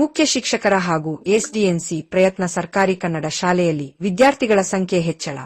ಮುಖ್ಯ ಶಿಕ್ಷಕರ ಹಾಗೂ ಎಸ್ಡಿಎನ್ಸಿ ಪ್ರಯತ್ನ ಸರ್ಕಾರಿ ಕನ್ನಡ ಶಾಲೆಯಲ್ಲಿ ವಿದ್ಯಾರ್ಥಿಗಳ ಸಂಖ್ಯೆ ಹೆಚ್ಚಳ.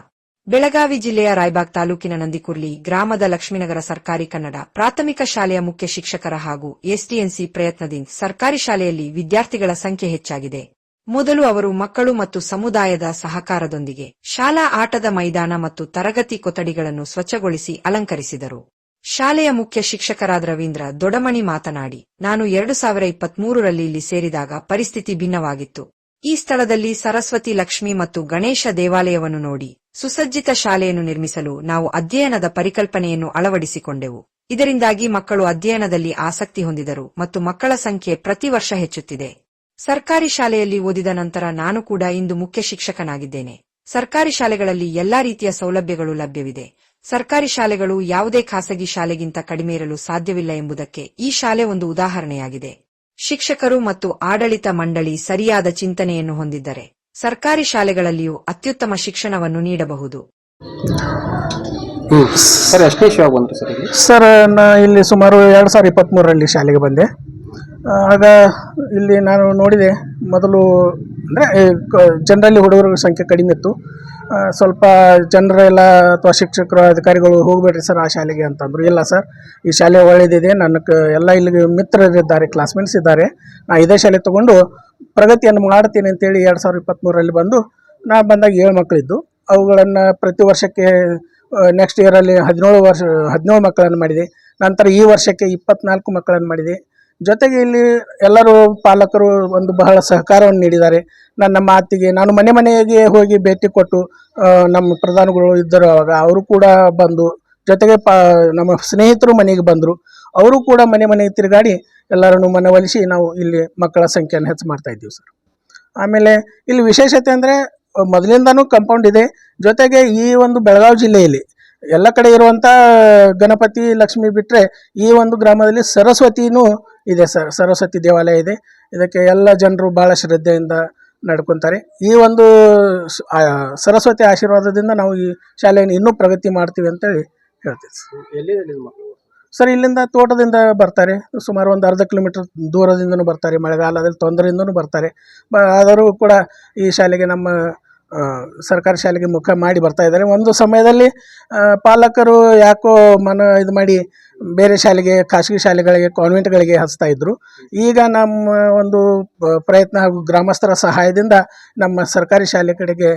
ಬೆಳಗಾವಿ ಜಿಲ್ಲೆಯ ರಾಯಬಾಗ್ ತಾಲೂಕಿನ ನಂದಿಕುರ್ಲಿ ಗ್ರಾಮದ ಲಕ್ಷ್ಮೀನಗರ ಸರ್ಕಾರಿ ಕನ್ನಡ ಪ್ರಾಥಮಿಕ ಶಾಲೆಯ ಮುಖ್ಯ ಶಿಕ್ಷಕರ ಹಾಗೂ ಎಸ್ಡಿಎನ್ಸಿ ಪ್ರಯತ್ನದಿಂದ ಸರ್ಕಾರಿ ಶಾಲೆಯಲ್ಲಿ ವಿದ್ಯಾರ್ಥಿಗಳ ಸಂಖ್ಯೆ ಹೆಚ್ಚಾಗಿದೆ. ಮೊದಲು ಅವರು ಮಕ್ಕಳು ಮತ್ತು ಸಮುದಾಯದ ಸಹಕಾರದೊಂದಿಗೆ ಶಾಲಾ ಆಟದ ಮೈದಾನ ಮತ್ತು ತರಗತಿ ಕೊಠಡಿಗಳನ್ನು ಸ್ವಚ್ಛಗೊಳಿಸಿ ಅಲಂಕರಿಸಿದರು. ಶಾಲೆಯ ಮುಖ್ಯ ಶಿಕ್ಷಕರಾದ ರವೀಂದ್ರ ದೊಡಮಣಿ ಮಾತನಾಡಿ, ನಾನು ಎರಡು ಸಾವಿರ ಇಪ್ಪತ್ಮೂರರಲ್ಲಿ ಇಲ್ಲಿ ಸೇರಿದಾಗ ಪರಿಸ್ಥಿತಿ ಭಿನ್ನವಾಗಿತ್ತು. ಈ ಸ್ಥಳದಲ್ಲಿ ಸರಸ್ವತಿ ಲಕ್ಷ್ಮಿ ಮತ್ತು ಗಣೇಶ ದೇವಾಲಯವನ್ನು ನೋಡಿ, ಸುಸಜ್ಜಿತ ಶಾಲೆಯನ್ನು ನಿರ್ಮಿಸಲು ನಾವು ಅಧ್ಯಯನದ ಪರಿಕಲ್ಪನೆಯನ್ನು ಅಳವಡಿಸಿಕೊಂಡೆವು. ಇದರಿಂದಾಗಿ ಮಕ್ಕಳು ಅಧ್ಯಯನದಲ್ಲಿ ಆಸಕ್ತಿ ಹೊಂದಿದರು ಮತ್ತು ಮಕ್ಕಳ ಸಂಖ್ಯೆ ಪ್ರತಿ ವರ್ಷ ಹೆಚ್ಚುತ್ತಿದೆ. ಸರ್ಕಾರಿ ಶಾಲೆಯಲ್ಲಿ ಓದಿದ ನಂತರ ನಾನು ಕೂಡ ಇಂದು ಮುಖ್ಯ ಶಿಕ್ಷಕನಾಗಿದ್ದೇನೆ. ಸರ್ಕಾರಿ ಶಾಲೆಗಳಲ್ಲಿ ಎಲ್ಲಾ ರೀತಿಯ ಸೌಲಭ್ಯಗಳು ಲಭ್ಯವಿದೆ. ಸರ್ಕಾರಿ ಶಾಲೆಗಳು ಯಾವುದೇ ಖಾಸಗಿ ಶಾಲೆಗಿಂತ ಕಡಿಮೆ ಇರಲು ಸಾಧ್ಯವಿಲ್ಲ ಎಂಬುದಕ್ಕೆ ಈ ಶಾಲೆ ಒಂದು ಉದಾಹರಣೆಯಾಗಿದೆ. ಶಿಕ್ಷಕರು ಮತ್ತು ಆಡಳಿತ ಮಂಡಳಿ ಸರಿಯಾದ ಚಿಂತನೆಯನ್ನು ಹೊಂದಿದ್ದರೆ ಸರ್ಕಾರಿ ಶಾಲೆಗಳಲ್ಲಿಯೂ ಅತ್ಯುತ್ತಮ ಶಿಕ್ಷಣವನ್ನು ನೀಡಬಹುದು. ಸರ್ ಎಷ್ಟನೇ ಶಿವಾಗ ಬಂತು ಸರ್ ಇಲ್ಲಿ? ಸರ್ ನಾ ಇಲ್ಲಿ ಸುಮಾರು ಎರಡು ಸಾವಿರದ ಇಪ್ಪತ್ತ್ಮೂರರಲ್ಲಿ ಶಾಲೆಗೆ ಬಂದೆ. ಆ, ಆಗ ಇಲ್ಲಿ ನಾನು ನೋಡಿದೆ ಮೊದಲು ಅಂದರೆ ಜನರಲ್ಲಿ ಹುಡುಗರ ಸಂಖ್ಯೆ ಕಡಿಮೆ ಇತ್ತು. ಸ್ವಲ್ಪ ಜನರೆಲ್ಲ ಅಥವಾ ಶಿಕ್ಷಕರು, ಅಧಿಕಾರಿಗಳು ಹೋಗಬೇಡ್ರಿ ಸರ್ ಆ ಶಾಲೆಗೆ ಅಂತಂದರು. ಇಲ್ಲ ಸರ್, ಈ ಶಾಲೆ ಒಳ್ಳೆಯದಿದೆ ನನ್ನ ಕ, ಎಲ್ಲ ಇಲ್ಲಿಗೆ ಮಿತ್ರರಿದ್ದಾರೆ ಕ್ಲಾಸ್ಮೇಟ್ಸ್ ಇದ್ದಾರೆ. ನಾ ಇದೇ ಶಾಲೆ ತೊಗೊಂಡು ಪ್ರಗತಿಯನ್ನು ಮಾಡ್ತೀನಿ ಅಂತೇಳಿ ಎರಡು ಸಾವಿರದ ಇಪ್ಪತ್ತ್ಮೂರರಲ್ಲಿ ಬಂದು ನಾ ಬಂದಾಗ ಏಳು ಮಕ್ಕಳಿದ್ದು ಅವುಗಳನ್ನು ಪ್ರತಿ ವರ್ಷಕ್ಕೆ ನೆಕ್ಸ್ಟ್ ಇಯರಲ್ಲಿ ಹದಿನೇಳು ವರ್ಷ, ಹದಿನೇಳು ಮಕ್ಕಳನ್ನು ಮಾಡಿದೆ. ನಂತರ ಈ ವರ್ಷಕ್ಕೆ ಇಪ್ಪತ್ನಾಲ್ಕು ಮಕ್ಕಳನ್ನು ಮಾಡಿದೆ. ಜೊತೆಗೆ ಇಲ್ಲಿ ಎಲ್ಲರೂ ಪಾಲಕರು ಒಂದು ಬಹಳ ಸಹಕಾರವನ್ನು ನೀಡಿದ್ದಾರೆ. ನನ್ನ ಮಾತಿಗೆ ನಾನು ಮನೆ ಮನೆಗೆ ಹೋಗಿ ಭೇಟಿ ಕೊಟ್ಟು ನಮ್ಮ ಪ್ರಧಾನಗಳು ಇದ್ದರು ಅವಾಗ ಅವರು ಕೂಡ ಬಂದು, ಜೊತೆಗೆ ಪಾ, ನಮ್ಮ ಸ್ನೇಹಿತರು ಮನೆಗೆ ಬಂದರು. ಅವರು ಕೂಡ ಮನೆ ಮನೆಗೆ ತಿರುಗಾಡಿ ಎಲ್ಲರನ್ನು ಮನವೊಲಿಸಿ ನಾವು ಇಲ್ಲಿ ಮಕ್ಕಳ ಸಂಖ್ಯೆಯನ್ನು ಹೆಚ್ಚು ಮಾಡ್ತಾ ಇದ್ದೀವಿ ಸರ್. ಆಮೇಲೆ ಇಲ್ಲಿ ವಿಶೇಷತೆ ಅಂದರೆ, ಮೊದಲಿಂದನೂ ಕಂಪೌಂಡ್ ಇದೆ. ಜೊತೆಗೆ ಈ ಒಂದು ಬೆಳಗಾವಿ ಜಿಲ್ಲೆಯಲ್ಲಿ ಎಲ್ಲ ಕಡೆ ಇರುವಂಥ ಗಣಪತಿ ಲಕ್ಷ್ಮಿ ಬಿಟ್ಟರೆ ಈ ಒಂದು ಗ್ರಾಮದಲ್ಲಿ ಸರಸ್ವತಿನೂ ಇದೆ ಸರ್. ಸರಸ್ವತಿ ದೇವಾಲಯ ಇದೆ. ಇದಕ್ಕೆ ಎಲ್ಲ ಜನರು ಭಾಳ ಶ್ರದ್ಧೆಯಿಂದ ನಡ್ಕೊತಾರೆ. ಈ ಒಂದು ಸರಸ್ವತಿ ಆಶೀರ್ವಾದದಿಂದ ನಾವು ಈ ಶಾಲೆಯನ್ನು ಇನ್ನೂ ಪ್ರಗತಿ ಮಾಡ್ತೀವಿ ಅಂತೇಳಿ ಹೇಳ್ತೀವಿ ಸರ್. ಇಲ್ಲಿಂದ ತೋಟದಿಂದ ಬರ್ತಾರೆ. ಸುಮಾರು ಒಂದು ಅರ್ಧ ಕಿಲೋಮೀಟರ್ ದೂರದಿಂದನೂ ಬರ್ತಾರೆ. ಮಳೆಗಾಲದಲ್ಲಿ ತೊಂದರೆಯಿಂದನೂ ಬರ್ತಾರೆ. ಬ ಆದರೂ ಕೂಡ ಈ ಶಾಲೆಗೆ ನಮ್ಮ ಸರ್ಕಾರಿ ಶಾಲೆಗೆ ಮುಖ ಮಾಡಿ ಬರ್ತಾ ಇದ್ದಾರೆ. ಒಂದು ಸಮಯದಲ್ಲಿ ಪಾಲಕರು ಯಾಕೋ ಮನ ಇದು ಮಾಡಿ ಬೇರೆ ಶಾಲೆಗೆ, ಖಾಸಗಿ ಶಾಲೆಗಳಿಗೆ ಕಾನ್ವೆಂಟ್ಗಳಿಗೆ ಹಚ್ತಾ ಇದ್ದರು ಈಗ ನಮ್ಮ ಒಂದು ಪ್ರಯತ್ನ ಹಾಗೂ ಗ್ರಾಮಸ್ಥರ ಸಹಾಯದಿಂದ ನಮ್ಮ ಸರ್ಕಾರಿ ಶಾಲೆ ಕಡೆಗೆ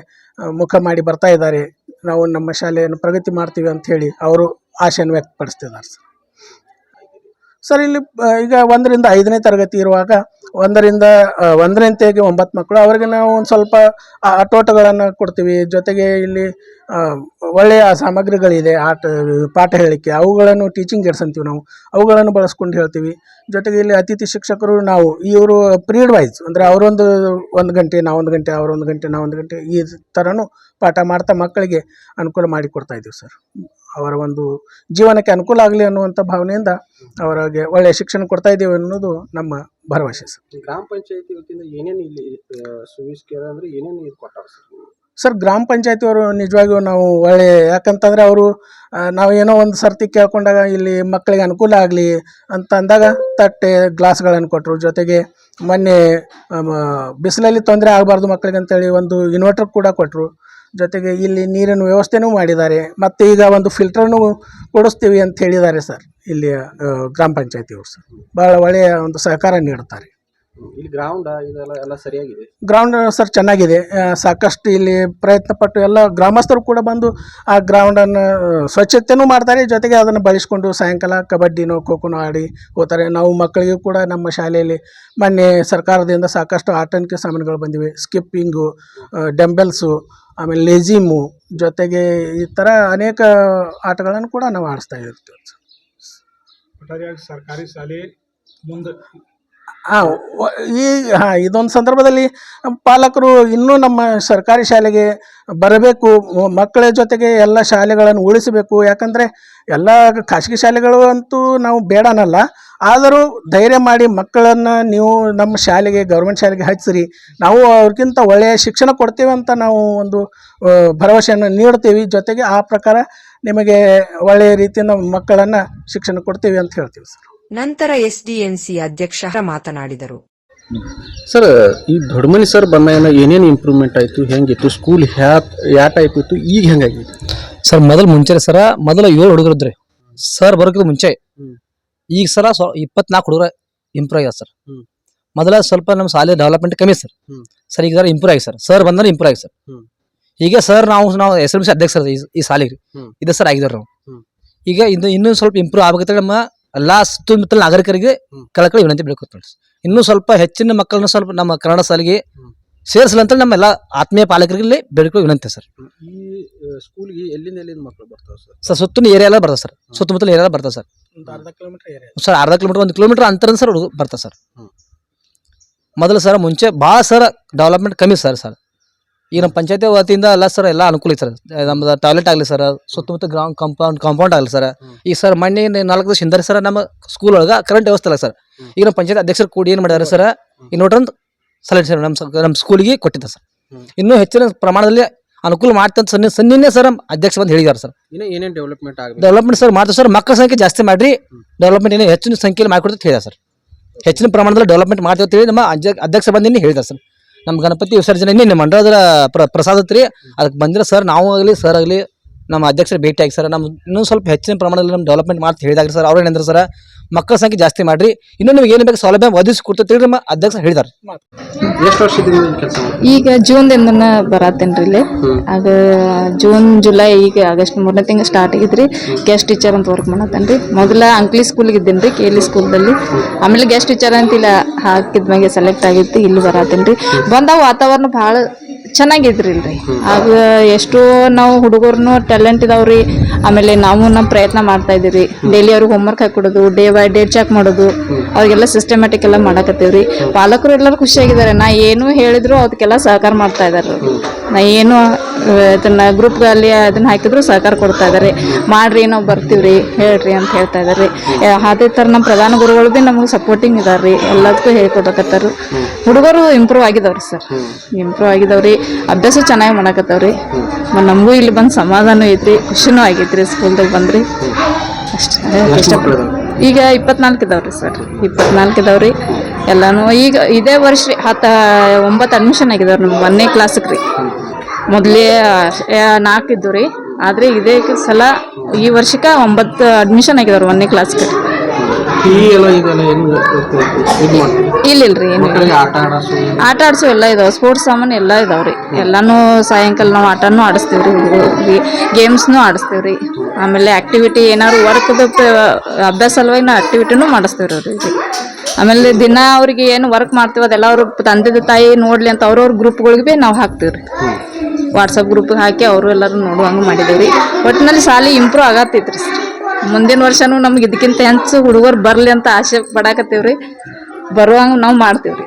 ಮುಖ ಮಾಡಿ ಬರ್ತಾ ಇದ್ದಾರೆ. ನಾವು ನಮ್ಮ ಶಾಲೆಯನ್ನು ಪ್ರಗತಿ ಮಾಡ್ತೀವಿ ಅಂತ ಹೇಳಿ ಅವರು ಆಶೆಯನ್ನು ವ್ಯಕ್ತಪಡಿಸ್ತಿದ್ದಾರೆ ಸರ್. ಸರ್, ಇಲ್ಲಿ ಈಗ ಒಂದರಿಂದ ಐದನೇ ತರಗತಿ ಇರುವಾಗ ಒಂದರಿಂದ ಒಂದರಂತೆಗೆ ಒಂಬತ್ತು ಮಕ್ಕಳು. ಅವರಿಗೆ ನಾವು ಒಂದು ಸ್ವಲ್ಪ ಆಟೋಟಗಳನ್ನು ಕೊಡ್ತೀವಿ. ಜೊತೆಗೆ ಇಲ್ಲಿ ಒಳ್ಳೆಯ ಸಾಮಗ್ರಿಗಳಿದೆ. ಆಟ, ಪಾಠ ಹೇಳಿಕೆ, ಅವುಗಳನ್ನು ಟೀಚಿಂಗ್ ಏಡ್ಸ್ ಅಂತೀವಿ ನಾವು. ಅವುಗಳನ್ನು ಬಳಸ್ಕೊಂಡು ಹೇಳ್ತೀವಿ. ಜೊತೆಗೆ ಇಲ್ಲಿ ಅತಿಥಿ ಶಿಕ್ಷಕರು ನಾವು, ಇವರು ಪ್ರೀಡ್ ವೈಸ್ ಅಂದರೆ ಅವರೊಂದು ಒಂದು ಗಂಟೆ ನಾವೊಂದು ಗಂಟೆ, ಅವರೊಂದು ಗಂಟೆ ನಾವೊಂದು ಗಂಟೆ, ಈ ಥರನೂ ಪಾಠ ಮಾಡ್ತಾ ಮಕ್ಕಳಿಗೆ ಅನುಕೂಲ ಮಾಡಿಕೊಡ್ತಾ ಇದ್ದೀವಿ ಸರ್. ಅವರ ಒಂದು ಜೀವನಕ್ಕೆ ಅನುಕೂಲ ಆಗಲಿ ಅನ್ನುವಂಥ ಭಾವನೆಯಿಂದ ಅವರಿಗೆ ಒಳ್ಳೆಯ ಶಿಕ್ಷಣ ಕೊಡ್ತಾ ಇದ್ದೀವಿ ಅನ್ನೋದು ನಮ್ಮ ಭರವಸೆ ಸರ್. ಗ್ರಾಮ ಪಂಚಾಯತಿ ವತಿಯಿಂದ ಏನೇನು ಇಲ್ಲಿ ಸುವಿಸ್ಕೇರ ಅಂದ್ರೆ ಏನೇನು ಇದು ಕೊಟ್ಟಾರ ಸರ್ ಸರ್ ಗ್ರಾಮ ಪಂಚಾಯತಿಯವರು ನಿಜವಾಗಿಯೂ ನಾವು ಒಳ್ಳೆ ಯಾಕಂತಂದರೆ ಅವರು ನಾವು ಏನೋ ಒಂದು ಸರ್ತಿ ಕೇಳ್ಕೊಂಡಾಗ ಇಲ್ಲಿ ಮಕ್ಕಳಿಗೆ ಅನುಕೂಲ ಆಗಲಿ ಅಂತ ಅಂದಾಗ ತಟ್ಟೆ ಗ್ಲಾಸ್ಗಳನ್ನು ಕೊಟ್ಟರು ಜೊತೆಗೆ ಮೊನ್ನೆ ಬಿಸಿಲಲ್ಲಿ ತೊಂದರೆ ಆಗಬಾರ್ದು ಮಕ್ಕಳಿಗೆ ಅಂತೇಳಿ ಒಂದು ಇನ್ವರ್ಟರ್ ಕೂಡ ಕೊಟ್ಟರು ಜೊತೆಗೆ ಇಲ್ಲಿ ನೀರಿನ ವ್ಯವಸ್ಥೆನೂ ಮಾಡಿದ್ದಾರೆ. ಮತ್ತು ಈಗ ಒಂದು ಫಿಲ್ಟರ್ನು ಕೊಡಿಸ್ತೀವಿ ಅಂತ ಹೇಳಿದ್ದಾರೆ ಸರ್ ಇಲ್ಲಿ ಗ್ರಾಮ ಪಂಚಾಯತಿಯವರು ಸರ್. ಭಾಳ ಒಳ್ಳೆಯ ಒಂದು ಸಹಕಾರ ನೀಡುತ್ತಾರೆ. ಇಲ್ಲಿ ಗ್ರೌಂಡ್ ಇದೆಲ್ಲ ಎಲ್ಲ ಸರಿಯಾಗಿದೆ? ಗ್ರೌಂಡ್ ಸರ್ ಚೆನ್ನಾಗಿದೆ. ಸಾಕಷ್ಟು ಇಲ್ಲಿ ಪ್ರಯತ್ನ ಪಟ್ಟು ಎಲ್ಲ ಗ್ರಾಮಸ್ಥರು ಕೂಡ ಬಂದು ಆ ಗ್ರೌಂಡನ್ನು ಸ್ವಚ್ಛತೆಯೂ ಮಾಡ್ತಾರೆ. ಜೊತೆಗೆ ಅದನ್ನು ಬಳಸ್ಕೊಂಡು ಸಾಯಂಕಾಲ ಕಬಡ್ಡಿನೋ ಖೋಖೋನೋ ಆಡಿ ಹೋಗ್ತಾರೆ. ನಾವು ಮಕ್ಕಳಿಗೂ ಕೂಡ ನಮ್ಮ ಶಾಲೆಯಲ್ಲಿ ಮೊನ್ನೆ ಸರ್ಕಾರದಿಂದ ಸಾಕಷ್ಟು ಆಟಂಕ ಸಾಮಾನುಗಳು ಬಂದಿವೆ. ಸ್ಕಿಪ್ಪಿಂಗು ಡಂಬೆಲ್ಸು ಆಮೇಲೆ ಲೆಜಿಮು ಜೊತೆಗೆ ಈ ಥರ ಅನೇಕ ಆಟಗಳನ್ನು ಕೂಡ ನಾವು ಆಡಿಸ್ತಾ ಇರ್ತೀವಿ ಒಟ್ಟಾರೆಯಾಗಿ ಸರ್ಕಾರಿ ಶಾಲೆ ಮುಂದೆ. ಹಾಂ ಈ ಹಾಂ ಇದೊಂದು ಸಂದರ್ಭದಲ್ಲಿ ಪಾಲಕರು ಇನ್ನೂ ನಮ್ಮ ಸರ್ಕಾರಿ ಶಾಲೆಗೆ ಬರಬೇಕು ಮಕ್ಕಳ ಜೊತೆಗೆ ಎಲ್ಲ ಶಾಲೆಗಳನ್ನು ಉಳಿಸಬೇಕು. ಯಾಕಂದರೆ ಎಲ್ಲ ಖಾಸಗಿ ಶಾಲೆಗಳು ಅಂತೂ ನಾವು ಬೇಡ ಅನ್ನಲ್ಲ ಆದರೂ ಧೈರ್ಯ ಮಾಡಿ ಮಕ್ಕಳನ್ನು ನೀವು ನಮ್ಮ ಶಾಲೆಗೆ ಗೌರ್ಮೆಂಟ್ ಶಾಲೆಗೆ ಹಚ್ಚಿರಿ. ನಾವು ಅವ್ರಿಗಿಂತ ಒಳ್ಳೆಯ ಶಿಕ್ಷಣ ಕೊಡ್ತೇವೆ ಅಂತ ನಾವು ಒಂದು ಭರವಸೆಯನ್ನು ನೀಡ್ತೀವಿ. ಜೊತೆಗೆ ಆ ಪ್ರಕಾರ ನಿಮಗೆ ಒಳ್ಳೆಯ ರೀತಿಯಿಂದ ಮಕ್ಕಳನ್ನು ಶಿಕ್ಷಣ ಕೊಡ್ತೀವಿ ಅಂತ ಹೇಳ್ತೀವಿ ಸರ್. ನಂತರ ಎಸ್ ಡಿ ಎನ್ ಸಿ ಅಧ್ಯಕ್ಷ ಮಾತನಾಡಿದರು. ಸರ್ ಈ ದೊಡ್ಡಮನಿ ಸರ್ ಬಂದ ಏನೇನು ಇಂಪ್ರೂವ್ಮೆಂಟ್ ಆಯಿತು? ಹೆಂಗಿತ್ತು? ಸ್ಕೂಲ್ ಹ್ಯಾ ಯಾವ ಟೈಪ್ ಇತ್ತು? ಈಗ ಹೆಂಗಾಗಿತ್ತು ಸರ್ ಮೊದಲು ಮುಂಚೆ ಸರ ಮೊದಲು ಏಳು ಹುಡುಗರು ಇದ್ರಿ. ಸರ್ ಬರೋಕ್ಕಿಂತ ಮುಂಚೆ. ಈಗ ಸಲ ಸ್ವ ಇಪ್ಪತ್ನಾಲ್ಕು ಹುಡುಗರ ಇಂಪ್ರೂವ್ ಆಗ್ಯಾರ ಸರ್ ಹ್ಮ್. ಮೊದಲ ಸ್ವಲ್ಪ ನಮ್ಮ ಶಾಲೆ ಡೆವಲಪ್ಮೆಂಟ್ ಕಮ್ಮಿ ಸರ್ ಹ್ಮ್. ಸರ್ ಈಗ ಸರ್ ಇಂಪ್ರೂವ್ ಆಗಿ ಸರ್ ಸರ್ ಬಂದ್ರೆ ಇಂಪ್ರೂವ್ ಆಗಿ ಸರ್ ಹ್ಮ್. ಈಗ ಸರ್ ನಾವು ನಾವು ಎಸ್ ಎಂ ಸಿ ಅಧ್ಯಕ್ಷ ಈ ಈ ಶಾಲೆಗೆ ಹ್ಮ್. ಇದೆ ಸರ್ ಆಗಿದ್ದಾರೆ ನಾವು ಹ್ಮ್. ಈಗ ಇದು ಇನ್ನೂ ಸ್ವಲ್ಪ ಇಂಪ್ರೂವ್ ಆಗುತ್ತೆ ನಮ್ಮ ಎಲ್ಲಾ ಸುತ್ತಮುತ್ತಲ ನಾಗರಿಕರಿಗೆ ಹ್ಮ್. ಕಳಕಳಿ ವಿನಂತಿ ಬೇಕು ಇನ್ನೂ ಸ್ವಲ್ಪ ಹೆಚ್ಚಿನ ಮಕ್ಕಳನ್ನ ಸ್ವಲ್ಪ ನಮ್ಮ ಕನ್ನಡ ಶಾಲೆಗೆ ಹ್ಮ್. ಸೇರಿಸಲಿ ಅಂತ ನಮ್ಮ ಎಲ್ಲ ಆತ್ಮೀಯ ಪಾಲಕರಿಗೆ ಬೇಡಿಕೆ ವಿನಂತಿ ಸರ್. ಈ ಸ್ಕೂಲ್ಗೆ ಎಲ್ಲಿಂದ ಎಲ್ಲಿಂದ ಮಕ್ಕಳು ಬರ್ತಾವೆ ಸರ್? ಸರ್ ಸುತ್ತಲಿನ ಏರಿಯಾ ಎಲ್ಲ ಬರ್ತದೆ ಸರ್. ಸುತ್ತಮುತ್ತಲ ಏರಿಯಾ ಬರ್ತದೆ ಸರ್. ಒಂದು ಅರ್ಧ ಕಿಲೋಮೀಟರ್ ಏರಿಯಾ. ಸರ್ ಅರ್ಧ ಕಿಲೋಮೀಟರ್ ಒಂದು ಕಿಲೋಮೀಟರ್ ಅಂತರ ಸರ್ ಹುಡುಗ ಬರ್ತಾರೆ ಸರ್. ಮೊದಲು ಸರ್ ಮುಂಚೆ ಭಾಳ ಸರ್ ಡೆವಲಪ್ಮೆಂಟ್ ಕಮ್ಮಿ ಸರ್ ಸರ್. ಈಗ ನಮ್ಮ ಪಂಚಾಯತಿ ವತಿಯಿಂದ ಎಲ್ಲ ಸರ್ ಎಲ್ಲ ಅನುಕೂಲ ಐತೆ ಸರ್. ನಮ್ದು ಟಾಯ್ಲೆಟ್ ಆಗಲಿ ಸರ್ ಸುತ್ತಮುತ್ತ ಗ್ರೌಂಡ್ ಕಾಂಪೌಂಡ್ ಕಾಂಪೌಂಡ್ ಆಗಲಿ ಸರ್. ಈಗ ಸರ್ ಮಣ್ಣಿ ನಾಲ್ಕು ದಿವಸ ಹಿಂದೆ ಸರ್ ನಮ್ಮ ಸ್ಕೂಲ್ ಒಳಗೆ ಕರೆಂಟ್ ವ್ಯವಸ್ಥೆ ಅಲ್ಲ ಸರ್. ಈಗ ನಮ್ಮ ಪಂಚಾಯತ್ ಅಧ್ಯಕ್ಷರು ಕೂಡಿ ಏನು ಮಾಡ್ಯಾರ ಸರ್ ಇನ್ನೊಂದು ಸಲಹೆ ಸರ್ ನಮ್ಮ ನಮ್ಮ ಸ್ಕೂಲಿಗೆ ಕೊಟ್ಟಿದ್ದ ಸರ್. ಇನ್ನೂ ಹೆಚ್ಚಿನ ಪ್ರಮಾಣದಲ್ಲಿ ಅನುಕೂಲ ಮಾಡ್ತಂತ ಸನ್ನಿ ಸನ್ನಿನೇ ಸರ್ ಅಧ್ಯಕ್ಷ ಬಂದು ಹೇಳಿದ್ದಾರೆ ಸರ್. ಇನ್ನು ಏನೇನು ಡೆವಲಪ್ಮೆಂಟ್ ಆಗಿದೆ ಡೆವಲಪ್ಮೆಂಟ್ ಸರ್ ಮಾಡ್ತಾರೆ ಸರ್ ಮಕ್ಕಳ ಸಂಖ್ಯೆ ಜಾಸ್ತಿ ಮಾಡ್ರಿ ಡೆವಲಪ್ಮೆಂಟ್ ಏನೇ ಹೆಚ್ಚಿನ ಸಂಖ್ಯೆಯಲ್ಲಿ ಮಾಡಿಕೊಡ್ತಾ ಹೇಳಿದ ಸರ್. ಹೆಚ್ಚಿನ ಪ್ರಮಾಣದಲ್ಲಿ ಡೆವಲಪ್ಮೆಂಟ್ ಮಾಡ್ತೀವಿ ಅಂತ ಹೇಳಿ ನಮ್ಮ ಅಧ್ಯ- ಅಧ್ಯಕ್ಷ ಬಂದಿನಿ ಹೇಳಿದ ಸರ್. ನಮ್ಮ ಗಣಪತಿ ವಿಸರ್ಜನೆ ನಿನ್ನೆ ಮಂಡಳದ ಪ್ರ ಪ್ರಸಾದ ರೀ ಅದಕ್ಕೆ ಬಂದಿರೋ ಸರ್ ನಾವು ಆಗಲಿ ಸರ್ ಆಗಲಿ ನಮ್ಮ ಅಧ್ಯಕ್ಷರು ಭೇಟಿ ಆಗಿ ಸರ್ ನಮ್ಮ ಇನ್ನೂ ಸ್ವಲ್ಪ ಹೆಚ್ಚಿನ ಪ್ರಮಾಣದಲ್ಲಿ ನಮ್ಮ ಡೆವಲಪ್ಮೆಂಟ್ ಮಾಡ್ತಾ ಹೇಳಿದಾಗ ಸರ್. ಅವ್ರು ಏನಂದ್ರೆ ಸರ್ ಮಕ್ಕಳ ಸಂಖ್ಯೆ ಜಾಸ್ತಿ ಮಾಡ್ರಿ. ಇನ್ನು ನಿಮ್ಗೆ ಏನು ಬೇಕು ಸೌಲಭ್ಯ ಒದಗಿಸಿ ಕೊಡ್ತೀವಿ ನಮ್ಮ ಅಧ್ಯಕ್ಷ ಹೇಳಿದಾರೆ. ಎಷ್ಟು ವರ್ಷದಿಂದ ಕೆಲಸ ಈಗ ಜೂನ್ದಿಂದ ಬರತ್ತೇನ್ರಿ ಇಲ್ಲಿ. ಆಗ ಜೂನ್ ಜುಲೈ ಈಗ ಆಗಸ್ಟ್ ಮೂರನೇ ತಿಂಗಳು ಸ್ಟಾರ್ಟ್ ಆಗಿದ್ರಿ. ಗೆಸ್ಟ್ ಟೀಚರ್ ಅಂತ ವರ್ಕ್ ಮಾಡತ್ತೇನ್ರಿ. ಮೊದಲ ಅಂಕ್ಲಿ ಸ್ಕೂಲ್ಗೆ ಇದ್ದೇನ್ರಿ ಕೆ ಎಲ್ ಸ್ಕೂಲ್ದಲ್ಲಿ ಆಮೇಲೆ ಗೆಸ್ಟ್ ಟೀಚರ್ ಅಂತ ಇಲ್ಲ ಹಾಕಿದ್ಮ್ಯಾಗೆ ಸೆಲೆಕ್ಟ್ ಆಗಿತ್ತು ಇಲ್ಲಿ ಬರತ್ತೇನ್ರಿ. ಬಂದ ವಾತಾವರಣ ಭಾಳ ಚೆನ್ನಾಗಿದ್ರಿ ಇಲ್ರಿ ಆಗ ಎಷ್ಟೋ ನಾವು ಹುಡುಗರ್ನು ಟ್ಯಾಲೆಂಟ್ ಇದಾವ್ರಿ. ಆಮೇಲೆ ನಾವು ನಮ್ಮ ಪ್ರಯತ್ನ ಮಾಡ್ತಾ ಇದೀವಿ ಡೈಲಿ ಅವ್ರಿಗೆ ಹೋಮ್ವರ್ಕ್ ಹಾಕೊಡೋದು ಡೇ ಬೈ ಡೇ ಚೆಕ್ ಮಾಡೋದು, ಅವ್ರಿಗೆಲ್ಲ ಸಿಸ್ಟಮ್ಯಾಟಿಕ್ ಎಲ್ಲ ಮಾಡಕತ್ತೀವ್ರಿ. ಪಾಲಕರು ಎಲ್ಲರೂ ಖುಷಿಯಾಗಿದ್ದಾರೆ. ನಾ ಏನು ಹೇಳಿದ್ರು ಅದಕ್ಕೆಲ್ಲ ಸಹಕಾರ ಮಾಡ್ತಾ ಇದಾರೆ. ಏನು ಅದನ್ನು ಇದನ್ನ ಗ್ರೂಪ್ಗಳಲ್ಲಿ ಅದನ್ನು ಹಾಕಿದ್ರು ಸಹಕಾರ ಕೊಡ್ತಾ ಇದ್ದಾರೆ ಮಾಡಿರಿ ನಾವು ರೀ ಹೇಳ್ರಿ ಅಂತ ಹೇಳ್ತಾ ಇದ್ದಾರೆ ಅದೇ ಥರ ನಮ್ಮ ಪ್ರಧಾನ ಗುರುಗಳು ಭೀ ನಮಗೆ ಸಪೋರ್ಟಿಂಗ್ ಇದಾರ್ರಿ. ಎಲ್ಲದಕ್ಕೂ ಹೇಳ್ಕೊಡಕತ್ತಾರು. ಹುಡುಗರು ಇಂಪ್ರೂವ್ ಆಗಿದ್ದಾವ್ರಿ ಸರ್. ಇಂಪ್ರೂವ್ ಆಗಿದ್ದಾವ್ರಿ ಅಭ್ಯಾಸ ಚೆನ್ನಾಗಿ ಮಾಡಕತ್ತಾವ್ರಿ. ನಮಗೂ ಇಲ್ಲಿ ಬಂದು ಸಮಾಧಾನ ಐತ್ರಿ ಖುಷಿನೂ ಆಗೈತ್ರಿ ಸ್ಕೂಲ್ದಾಗ ಬಂದ್ರಿ. ಅಷ್ಟೇ ಈಗ ಇಪ್ಪತ್ನಾಲ್ಕು ಇದಾವ್ರಿ ಸರ್. ಇಪ್ಪತ್ನಾಲ್ಕು ಇದಾವ್ರಿ. ಎಲ್ಲಾನು ಈಗ ಇದೇ ವರ್ಷ ರೀ ಹತ್ತು ಒಂಬತ್ತು ಅಡ್ಮಿಷನ್ ಆಗಿದಾವ್ರಿ ನಮ್ಗೆ ಒಂದನೇ ಕ್ಲಾಸಿಗೆ ರೀ. ಮೊದಲೇ ನಾಲ್ಕು ಇದ್ದು ರೀ. ಆದರೆ ಇದೇ ಸಲ ಈ ವರ್ಷಕ್ಕೆ ಒಂಬತ್ತು ಅಡ್ಮಿಷನ್ ಆಗಿದಾವ್ರಿ ಒಂದನೇ ಕ್ಲಾಸ್ಗೆ ಇಲ್ಲ ಇಲ್ರಿ ಆಟ ಆಡ್ಸು? ಎಲ್ಲ ಇದಾವೆ ಸ್ಪೋರ್ಟ್ಸ್ ಸಾಮಾನು ಎಲ್ಲ ಇದಾವ್ರಿ ಎಲ್ಲಾನು ಸಾಯಂಕಾಲ ನಾವು ಆಟನೂ ಆಡಿಸ್ತೀವ್ರಿ ಹುಡುಗರಿಗೆ ಗೇಮ್ಸ್ನು ರೀ. ಆಮೇಲೆ ಆಕ್ಟಿವಿಟಿ ಏನಾದ್ರು ವರ್ಕ್ದ ಅಭ್ಯಾಸ ಸಲುವಾಗಿ ನಾವು ಆಕ್ಟಿವಿಟಿನೂ ಮಾಡಿಸ್ತೀವ್ರಿ ಅವ್ರಿಗೆ. ಆಮೇಲೆ ದಿನ ಅವ್ರಿಗೆ ಏನು ವರ್ಕ್ ಮಾಡ್ತೀವಿ, ಅದೆಲ್ಲ ಅವ್ರ ತಂದೆ ತಾಯಿ ನೋಡ್ಲಿ ಅಂತ ಅವ್ರವ್ರ ಗ್ರೂಪ್ಗಳಿಗೆ ಭೀ ನಾವು ಹಾಕ್ತೀವ್ರಿ. ವಾಟ್ಸಪ್ ಗ್ರೂಪ್ಗೆ ಹಾಕಿ ಅವರು ಎಲ್ಲರೂ ನೋಡುವಂಗೆ ಮಾಡಿದೇವ್ರಿ. ಒಟ್ಟಿನಲ್ಲಿ ಶಾಲೆ ಇಂಪ್ರೂವ್ ಆಗತ್ತೈತ್ರಿ ಸರ್. ಮುಂದಿನ ವರ್ಷನೂ ನಮ್ಗೆ ಇದಕ್ಕಿಂತ ಹೆಚ್ಚು ಹುಡುಗರು ಬರಲಿ ಅಂತ ಆಸೆ ಪಡಾಕತ್ತೀವ್ರಿ. ಬರುವಂಗೆ ನಾವು ಮಾಡ್ತೀವ್ರಿ.